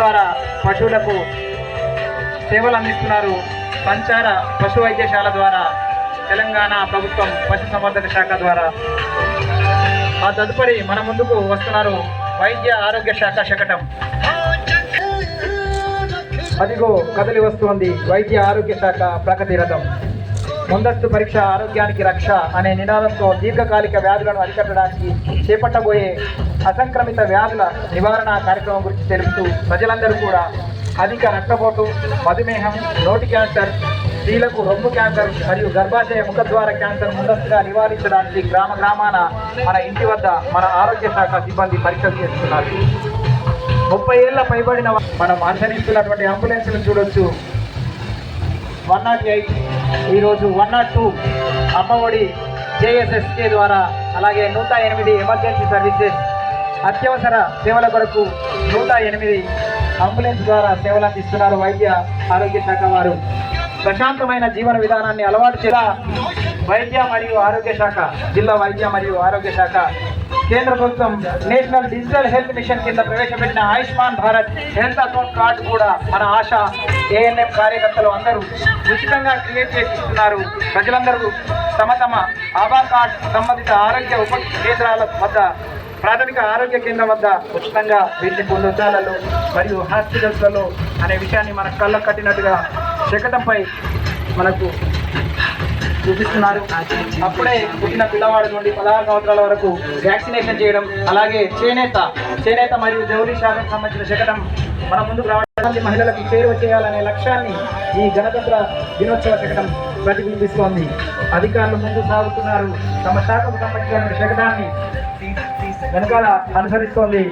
ద్వారా పశువులకు సేవలు అందిస్తున్నారు. సంచార పశు వైద్యశాల ద్వారా తెలంగాణ ప్రభుత్వం పశు సంవర్ధక శాఖ ద్వారా. ఆ తదుపరి మన ముందుకు వస్తున్నారు వైద్య ఆరోగ్య శాఖ శకటం. అదిగో కదలి వస్తోంది వైద్య ఆరోగ్య శాఖ ప్రగతి రథం. ముందస్తు పరీక్ష ఆరోగ్యానికి రక్ష అనే నినాదంతో దీర్ఘకాలిక వ్యాధులను అరికట్టడానికి చేపట్టబోయే అసంక్రమిత వ్యాధుల నివారణ కార్యక్రమం గురించి తెలుపుతూ ప్రజలందరూ కూడా అధిక రక్తపోటు మధుమేహం నోటి క్యాన్సర్ స్త్రీలకు రొమ్ము క్యాన్సర్ మరియు గర్భాశయ ముఖద్వార క్యాన్సర్ ముందస్తుగా నివారించడానికి గ్రామ గ్రామాన మన ఇంటి వద్ద మన ఆరోగ్య శాఖ సిబ్బంది పరీక్షలు చేస్తున్నారు. ముప్పై ఏళ్ళ పైబడిన మనం అనుసరిస్తున్నటువంటి అంబులెన్స్ను చూడొచ్చు. One nought eight. ఈరోజు one nought two Amma Vodi JSSK ద్వారా అలాగే నూట ఎనిమిది ఎమర్జెన్సీ సర్వీసెస్ అత్యవసర సేవల కొరకు నూట ఎనిమిది అంబులెన్స్ ద్వారా సేవలు అందిస్తున్నారు వైద్య ఆరోగ్య శాఖ వారు. ప్రశాంతమైన జీవన విధానాన్ని అలవాటు చేయాల వైద్య మరియు ఆరోగ్య శాఖ జిల్లా వైద్య మరియు ఆరోగ్య శాఖ కేంద్ర ప్రభుత్వం నేషనల్ డిజిటల్ హెల్త్ మిషన్ కింద ప్రవేశపెట్టిన Ayushman Bharat health account card కూడా మన ఆశ ఏఎన్ఎం కార్యకర్తలు అందరూ ఉచితంగా క్రియేట్ చేసి ఇస్తున్నారు ప్రజలందరూ తమ తమ ఆభా కార్డ్ సంబంధిత ఆరోగ్య ఉప కేంద్రాల వద్ద ప్రాథమిక ఆరోగ్య కేంద్రం వద్ద ఉచితంగా వీటిని పొందుతాలలో మరియు హాస్పిటల్స్లలో అనే విషయాన్ని మన కళ్ళకు కట్టినట్టుగా శకటంపై మనకు చూపిస్తున్నారు. అప్పుడే పుట్టిన పిల్లవాడి నుండి పదహారు సంవత్సరాల వరకు వ్యాక్సినేషన్ చేయడం అలాగే చేనేత చేనేత మరియు జౌలి శాఖకు సంబంధించిన శకటం మన ముందుకు రావడానికి మహిళలకు చేరువ చేయాలనే లక్ష్యాన్ని ఈ గణతంత్ర దినోత్సవ శకటం ప్రతిబింబిస్తోంది. అధికారులు ముందు సాగుతున్నారు. తమ శాఖకు సంబంధించిన శకటాన్ని వెనకాల అనుసరిస్తోంది.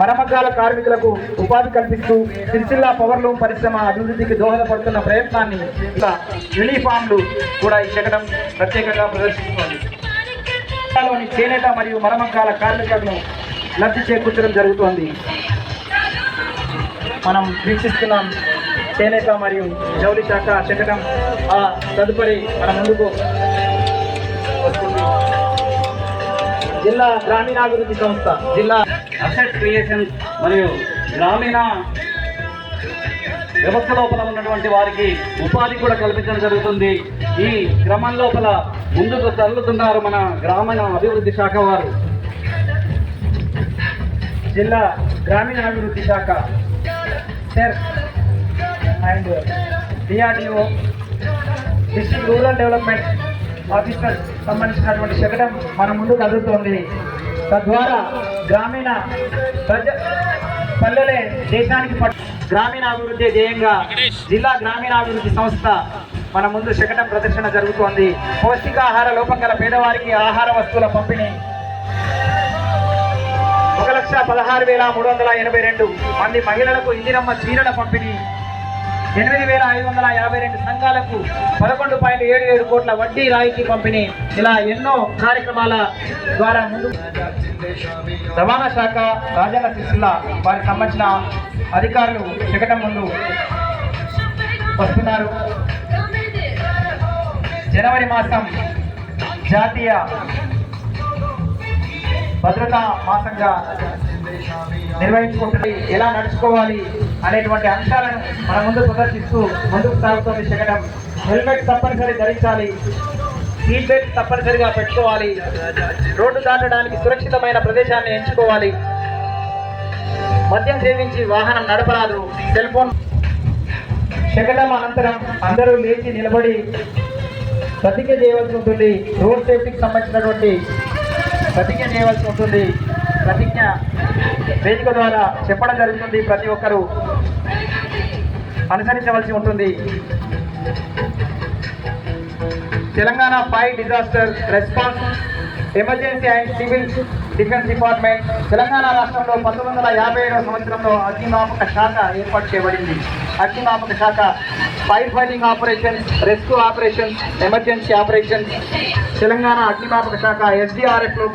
మరమగ్గాల కార్మికులకు ఉపాధి కల్పిస్తూ సిరిసిల్ల పవర్లూమ్ పరిశ్రమ అభివృద్ధికి దోహదపడుతున్న ప్రయత్నాన్ని ఇంకా యూనిఫామ్లు కూడా ఈ శకటం ప్రత్యేకంగా ప్రదర్శిస్తోంది. జిల్లాలోని చేనేత మరియు మరమగ్గాల కార్మికులను లబ్ధి చేకూర్చడం జరుగుతోంది. మనం వీక్షిస్తున్నాం చేనేత మరియు జౌలి శాఖ శకటం. ఆ తదుపరి మన ముందుకు వస్తుంది. జిల్లా గ్రామీణాభివృద్ధి సంస్థ జిల్లా అసెట్ క్రియేషన్ మరియు గ్రామీణ వ్యవస్థ లోపల ఉన్నటువంటి వారికి ఉపాధి కూడా కల్పించడం జరుగుతుంది. ఈ క్రమం లోపల ముందుకు తరలుతున్నారు మన గ్రామీణ అభివృద్ధి శాఖ వారు. జిల్లా గ్రామీణాభివృద్ధి శాఖ సెర్ and DRDO district rural development officer సంబంధించినటువంటి శకటం మన ముందు కదులుతోంది. తద్వారా గ్రామీణ ప్రజ పల్లెలే దేశానికి గ్రామీణాభివృద్ధి ధ్యేయంగా జిల్లా గ్రామీణాభివృద్ధి సంస్థ మన ముందు శకటం ప్రదర్శన జరుగుతోంది. పౌష్టికాహార లోపం గల పేదవారికి ఆహార వస్తువుల పంపిణీ. ఒక లక్ష పదహారు వేల మూడు వందల ఎనభై రెండు మంది మహిళలకు ఇందిరమ్మ చీరల పంపిణీ. ఎనిమిది వేల ఐదు వందల యాభై రెండు సంఘాలకు పదకొండు పాయింట్ ఏడు ఏడు కోట్ల వడ్డీ రాయితీ పంపిణీ ఇలా ఎన్నో కార్యక్రమాల ద్వారా ముందు రవాణా శాఖ రాజన్న సిరిసిల్ల వారికి సంబంధించిన అధికారులు శకటం ముందు వస్తున్నారు. జనవరి మాసం జాతీయ భద్రతా మాసంగా నిర్వహించుకుంటుంది. ఎలా నడుచుకోవాలి? అనేటువంటి అంశాలను మన ముందు ప్రదర్శిస్తూ ముందుకు సాగుతుంది శకటం. హెల్మెట్ తప్పనిసరి ధరించాలి. సీట్ బెల్ట్ తప్పనిసరిగా పెట్టుకోవాలి. రోడ్డు దాటడానికి సురక్షితమైన ప్రదేశాన్ని ఎంచుకోవాలి. మద్యం సేవించి వాహనం నడపరాదు. సెల్ ఫోన్ శకటం అనంతరం అందరూ లేచి నిలబడి ప్రతిజ్ఞ చేయవలసి ఉంటుంది. రోడ్ సేఫ్టీకి సంబంధించినటువంటి ప్రతిజ్ఞ చేయవలసి ఉంటుంది. ప్రతిజ్ఞ వేదిక ద్వారా చెప్పడం జరుగుతుంది ప్రతి ఒక్కరూ. అనుసరించవలసి ఉంటుంది. Telangana fire disaster response emergency and civil defence department Telangana రాష్ట్రంలో పంతొమ్మిది వందల యాభై ఏడవ సంవత్సరంలో అగ్నిమాపక శాఖ ఏర్పాటు చేయబడింది. అగ్నిమాపక శాఖ fire fighting operations rescue operations emergency operations Telangana అగ్నిమాపక శాఖ ఎస్డిఆర్ఎఫ్లో